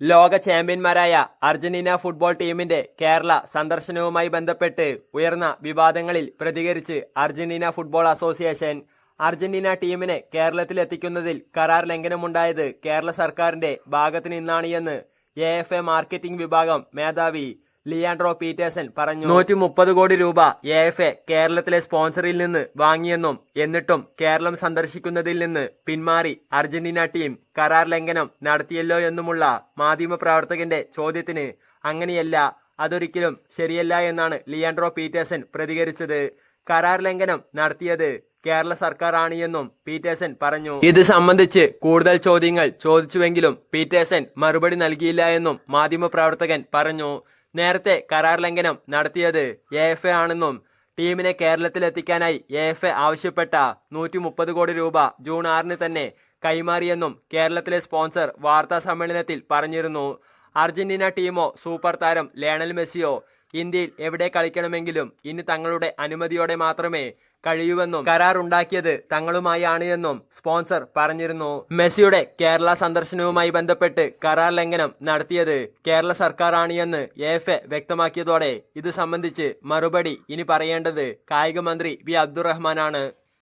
ലോക ചാമ്പ്യന്മാരായ Argentina football ടീമിന്റെ കേരള സന്ദർശനവുമായി ബന്ധപ്പെട്ട് ഉയർന്ന വിവാദങ്ങളിൽ പ്രതികരിച്ച് അർജന്റീന ഫുട്ബോൾ അസോസിയേഷൻ അർജന്റീന ടീമിനെ കേരളത്തിലെത്തിക്കുന്നതിൽ കരാർ ലംഘനമുണ്ടായത് കേരള സർക്കാരിന്റെ ഭാഗത്തു നിന്നാണ് എന്ന് എ എഫ് എ മാർക്കറ്റിംഗ് വിഭാഗം മേധാവി ലിയാൻഡ്രോ പീറ്റേഴ്സൺ പറഞ്ഞു. നൂറ്റി മുപ്പത് കോടി രൂപ എ എഫ് എ കേരളത്തിലെ സ്പോൺസറിൽ നിന്ന് വാങ്ങിയെന്നും എന്നിട്ടും കേരളം സന്ദർശിക്കുന്നതിൽ നിന്ന് പിന്മാറി അർജന്റീന ടീം കരാർ ലംഘനം നടത്തിയല്ലോ എന്നുമുള്ള മാധ്യമ പ്രവർത്തകന്റെ ചോദ്യത്തിന് അങ്ങനെയല്ല അതൊരിക്കലും ശരിയല്ല എന്നാണ് ലിയാൻഡ്രോ പീറ്റേഴ്സൺ പ്രതികരിച്ചത്. കരാർ ലംഘനം നടത്തിയത് കേരള സർക്കാരാണ് എന്നും പീറ്റേഴ്സൺ പറഞ്ഞു. ഇത് സംബന്ധിച്ച് കൂടുതൽ ചോദ്യങ്ങൾ ചോദിച്ചുവെങ്കിലും പീറ്റേഴ്സൺ മറുപടി നൽകിയില്ല എന്നും മാധ്യമപ്രവർത്തകൻ പറഞ്ഞു. നേരത്തെ കരാർ ലംഘനം നടത്തിയത് എ എഫ് എ ആണെന്നും ടീമിനെ കേരളത്തിലെത്തിക്കാനായി എ എഫ് എ ആവശ്യപ്പെട്ട നൂറ്റി മുപ്പത് കോടി രൂപ ജൂൺ ആറിന് തന്നെ കൈമാറിയെന്നും കേരളത്തിലെ സ്പോൺസർ വാർത്താ സമ്മേളനത്തിൽ പറഞ്ഞിരുന്നു. അർജന്റീന ടീമോ സൂപ്പർ താരം ലയണൽ മെസ്സിയോ ഇന്ത്യയിൽ എവിടെ കളിക്കണമെങ്കിലും ഇനി തങ്ങളുടെ അനുമതിയോടെ മാത്രമേ കഴിയുവെന്നും കരാർ ഉണ്ടാക്കിയത് തങ്ങളുമായാണ് എന്നും സ്പോൺസർ പറഞ്ഞിരുന്നു. മെസ്സിയുടെ കേരള സന്ദർശനവുമായി ബന്ധപ്പെട്ട് കരാർ ലംഘനം നടത്തിയത് കേരള സർക്കാരാണ് എന്ന് എഫ് എ വ്യക്തമാക്കിയതോടെ ഇത് സംബന്ധിച്ച് മറുപടി ഇനി പറയേണ്ടത് കായിക മന്ത്രി വി അബ്ദുറഹ്മാനാണ്.